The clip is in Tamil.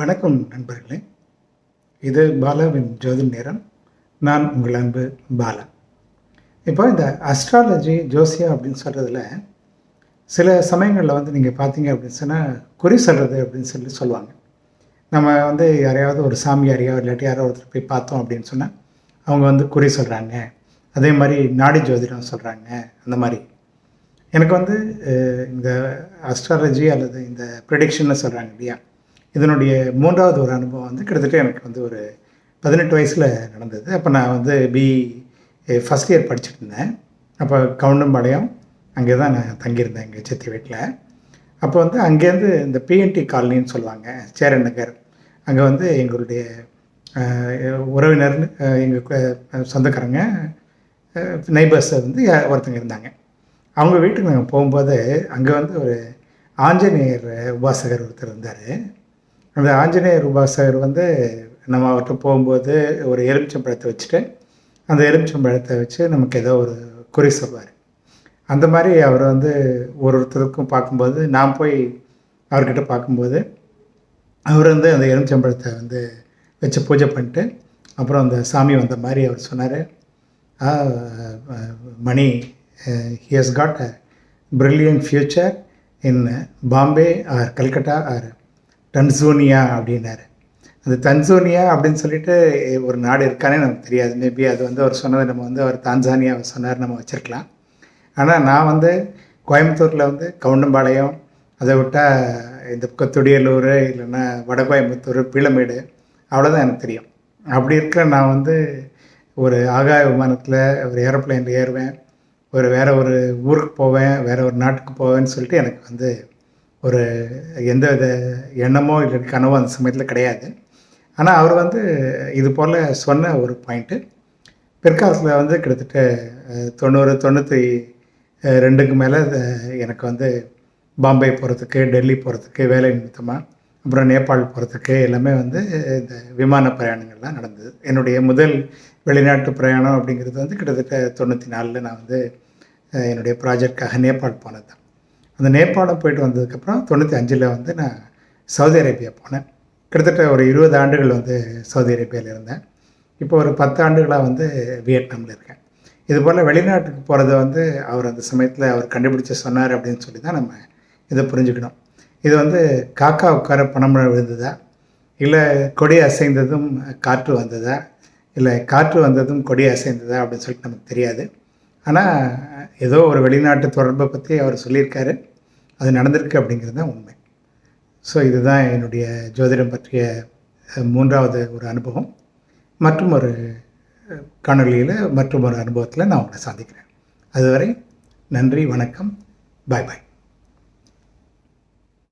வணக்கம் நண்பர்களே. இது பாலாவின் ஜோதி நேரம். நான் உங்கள் அன்பு பாலா. இப்போ இந்த அஸ்ட்ராலஜி ஜோசியா அப்படின்னு சொல்கிறதுல சில சமயங்களில் வந்து நீங்கள் பார்த்தீங்க அப்படின்னு சொன்னால் குறி சொல்கிறது அப்படின்னு சொல்லி சொல்லுவாங்க. நம்ம வந்து யாரையாவது ஒரு சாமியாரையோ இல்லாட்டி யாரோ ஒருத்தர் போய் பார்த்தோம் அப்படின்னு சொன்னால் அவங்க வந்து குறி சொல்கிறாங்க அதே மாதிரி நாடி ஜோதிடம் சொல்கிறாங்க அந்த மாதிரி. எனக்கு வந்து இந்த அஸ்ட்ராலஜி அல்லது இந்த ப்ரெடிக்ஷன்னு சொல்கிறாங்க இல்லையா? இதனுடைய மூன்றாவது ஒரு அனுபவம் வந்து கிட்டத்தட்ட எனக்கு வந்து ஒரு பதினெட்டு வயசில் நடந்தது. அப்போ நான் வந்து பி ஃபஸ்ட் இயர் படிச்சுட்டு இருந்தேன். அப்போ கவுண்டம்பாளையம் அங்கே தான் நான் தங்கியிருந்தேன் எங்கள் சித்தி வீட்டில் அப்போ வந்து அங்கேருந்து இந்த பிஎன்டி காலனின்னு சொல்லுவாங்க சேரன் நகர். அங்கே வந்து எங்களுடைய உறவினர் எங்கள் சொந்தக்காரங்க நெய்பர்ஸ் வந்து யா- ஒருத்தங்க இருந்தாங்க. அவங்க வீட்டுக்கு நாங்கள் போகும்போது அங்கே வந்து ஒரு ஆஞ்சநேயர் உபாசகர் ஒருத்தர் இருந்தார். அந்த ஆஞ்சநேயர் உபாசகர் வந்து நம்ம அவர்கிட்ட போகும்போது ஒரு எலுமிச்சம்பழத்தை வச்சுட்டு அந்த எலுமிச்சம்பழத்தை வச்சு நமக்கு ஏதோ ஒரு குறி சொல்வார். அந்த மாதிரி அவர் வந்து ஒரு ஒருத்தருக்கும் பார்க்கும்போது நான் போய் அவர்கிட்ட பார்க்கும்போது அவர் வந்து அந்த எலுமிச்சம்பழத்தை வந்து வச்சு பூஜை பண்ணிட்டு அப்புறம் அந்த சாமி வந்த மாதிரி அவர் சொன்னார். Mani he has got a brilliant future in Bombay or Calcutta or Tanzania அப்படின்னாரு. அந்த தன்சோனியா அப்படின்னு சொல்லிட்டு ஒரு நாடு இருக்கானே நமக்கு தெரியாது. மேபி அது வந்து அவர் சொன்னதை நம்ம வந்து அவர் தான்சானியா சொன்னார் நம்ம வச்சுருக்கலாம். ஆனால் நான் வந்து கோயம்புத்தூரில் வந்து கவுண்டம்பாளையம் அதை விட்டால் இந்த பக்கம் துடியலூர் இல்லைன்னா வட கோயம்புத்தூர் பீளமேடு அவ்வளோதான் எனக்கு தெரியும். அப்படி இருக்கிற நான் வந்து ஒரு ஆகாய விமானத்தில் ஒரு ஏரோப்ளைனில் ஏறுவேன். ஒரு வேறு ஒரு ஊருக்கு போவேன் வேறு ஒரு நாட்டுக்கு போவேன்னு சொல்லிட்டு எனக்கு வந்து ஒரு எந்த வித எண்ணமோ இல்லை கனவோ அந்த சமயத்தில் கிடையாது. ஆனால் அவர் வந்து இது போல் சொன்ன ஒரு பாயிண்ட்டு பிற்காலத்தில் வந்து கிட்டத்தட்ட தொண்ணூறு தொண்ணூற்றி ரெண்டுக்கு மேலே எனக்கு வந்து பாம்பே போகிறதுக்கு டெல்லி போகிறதுக்கு வேலை நிமித்தமாக அப்புறம் நேபாள் போகிறதுக்கு எல்லாமே வந்து இந்த விமான பிரயாணங்கள்லாம் நடந்தது. என்னுடைய முதல் வெளிநாட்டு பிரயாணம் அப்படிங்கிறது வந்து கிட்டத்தட்ட தொண்ணூற்றி நாலில் நான் வந்து என்னுடைய ப்ராஜெக்ட்காக நேபாள் போனது தான். அந்த நேபாளம் போயிட்டு வந்ததுக்கப்புறம் தொண்ணூற்றி அஞ்சில் வந்து நான் சவுதி அரேபியா போனேன். கிட்டத்தட்ட ஒரு இருபது ஆண்டுகள் வந்து சவுதி அரேபியாவில் இருந்தேன். இப்போ ஒரு பத்து ஆண்டுகளாக வந்து வியட்நாமில் இருக்கேன். இது போல் வெளிநாட்டுக்கு போகிறத வந்து அவர் அந்த சமயத்தில் அவர் கண்டுபிடிச்சு சொன்னார் அப்படின்னு சொல்லி தான் நம்ம இதை புரிஞ்சுக்கணும். இது வந்து காக்கா உட்கார பணமழை விழுந்ததா? இல்லை கொடி அசைந்ததும் காற்று வந்ததா? இல்லை காற்று வந்ததும் கொடி அசைந்ததா அப்படின்னு சொல்லிட்டு நமக்கு தெரியாது. ஆனால் ஏதோ ஒரு வெளிநாட்டு தொடர்பை பற்றி அவர் சொல்லியிருக்காரு. அது நடந்திருக்கு அப்படிங்கிறது தான் உண்மை. ஸோ இதுதான் என்னுடைய ஜோதிடம் பற்றிய மூன்றாவது ஒரு அனுபவம். மற்றும் ஒரு காணொளியில் மற்றும் ஒரு அனுபவத்தில் நான் உங்களை சந்திக்கிறேன். அதுவரை நன்றி வணக்கம். பாய் பாய்.